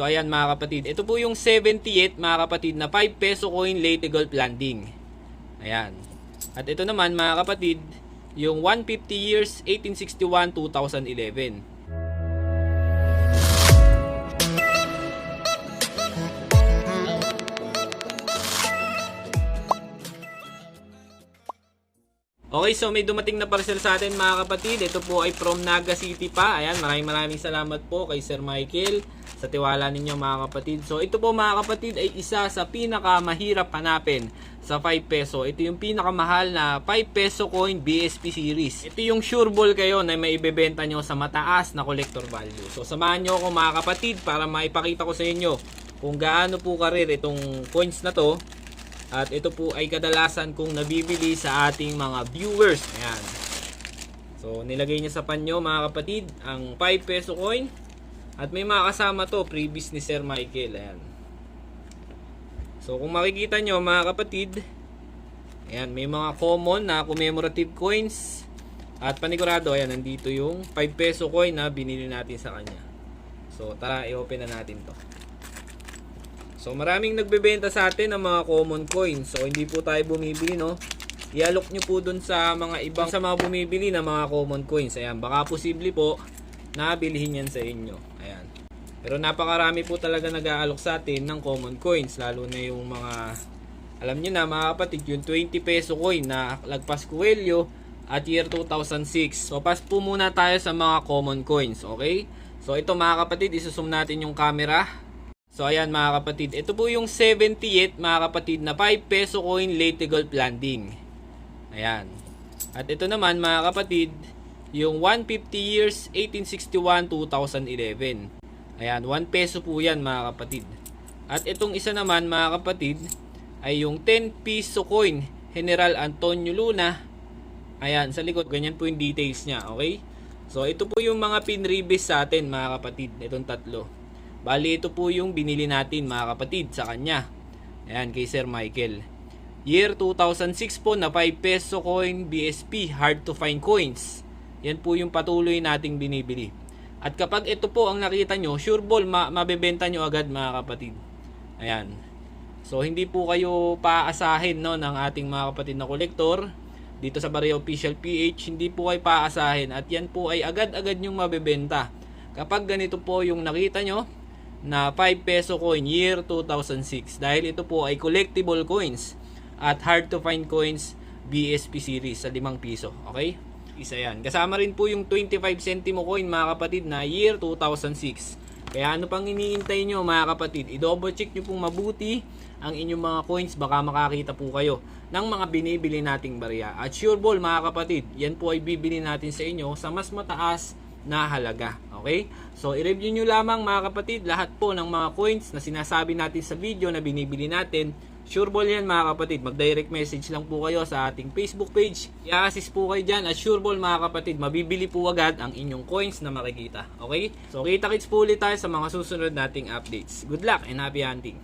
So ayan mga kapatid, ito po yung 78 mga kapatid na 5 peso coin late gold landing. Ayan. At ito naman mga kapatid, yung 150 years 1861-2011. Okay, so may dumating na parcel sa atin mga kapatid. Ito po ay from Naga City pa. Ayan, maraming maraming salamat po kay Sir Michael sa tiwala ninyo mga kapatid. So ito po mga kapatid ay isa sa pinakamahirap hanapin sa 5 peso. Ito yung pinakamahal na 5 peso coin BSP series. Ito yung sure ball kayo na may ibebenta nyo sa mataas na collector value. So samahan nyo ako mga kapatid para maipakita ko sa inyo kung gaano po karir itong coins na to at ito po ay kadalasan kong nabibili sa ating mga viewers. Ayan. So, nilagay niya sa panyo mga kapatid ang 5 peso coin. At may mga to, previous ni Sir Michael. Ayan. So, kung makikita nyo mga kapatid, ayan, may mga common na commemorative coins. At panigurado, ayan, nandito yung 5 peso coin na binili natin sa kanya. So, tara, i-open na natin to. So maraming nagbebenta sa atin ng mga common coins. So hindi po tayo bumibili no. I-alok nyo po dun sa mga ibang sa mga bumibili ng mga common coins. Ayan, baka posible po na bilhin yan sa inyo. Ayan. Pero napakarami po talaga nag-aalok sa atin ng common coins. Lalo na yung mga, alam nyo na mga kapatid, yung 20 peso coin na lagpas Coelho at year 2006. So pass po muna tayo sa mga common coins. Okay? So ito mga kapatid, isusum natin yung camera. So ayan mga kapatid, ito po yung 78 mga kapatid na 5 peso coin late gold landing. Ayan. At ito naman mga kapatid, yung 150 years 1861-2011. Ayan, 1 peso po yan mga kapatid. At itong isa naman mga kapatid, ay yung 10 piso coin General Antonio Luna. Ayan, sa likod, ganyan po yung details niya, okay? So ito po yung mga pinribis sa atin mga kapatid, itong tatlo. Bali, ito po yung binili natin mga kapatid sa kanya. Ayan, kay Sir Michael. Year 2006 po na 5 peso coin BSP, hard to find coins. Yan po yung patuloy nating binibili. At kapag ito po ang nakita nyo, sure ball, ma- mabebenta nyo agad mga kapatid. Ayan. So, hindi po kayo paasahin no, ng ating mga kapatid na kolektor. Dito sa Barrio Official PH, hindi po kayo paasahin. At yan po ay agad-agad nyong mabebenta. Kapag ganito po yung nakita nyo, na 5 peso coin year 2006 dahil ito po ay collectible coins at hard to find coins BSP series sa 5 piso. Okay? Isa yan. Kasama rin po yung 25 centimo coin mga kapatid na year 2006 kaya ano pang iniintay nyo mga kapatid? I-double check nyo pong mabuti ang inyong mga coins. Baka makakita po kayo ng mga binibili nating barya. At sure ball mga kapatid yan po ay bibili natin sa inyo sa mas mataas na halaga. Okay? So, i-review nyo lamang mga kapatid lahat po ng mga coins na sinasabi natin sa video na binibili natin. Sure ball yan mga kapatid. Mag-direct message lang po kayo sa ating Facebook page. I-assist po kayo dyan at sure ball mga kapatid. Mabibili po agad ang inyong coins na makikita. Okay? So, kita-kits po ulit tayo sa mga susunod nating updates. Good luck and happy hunting!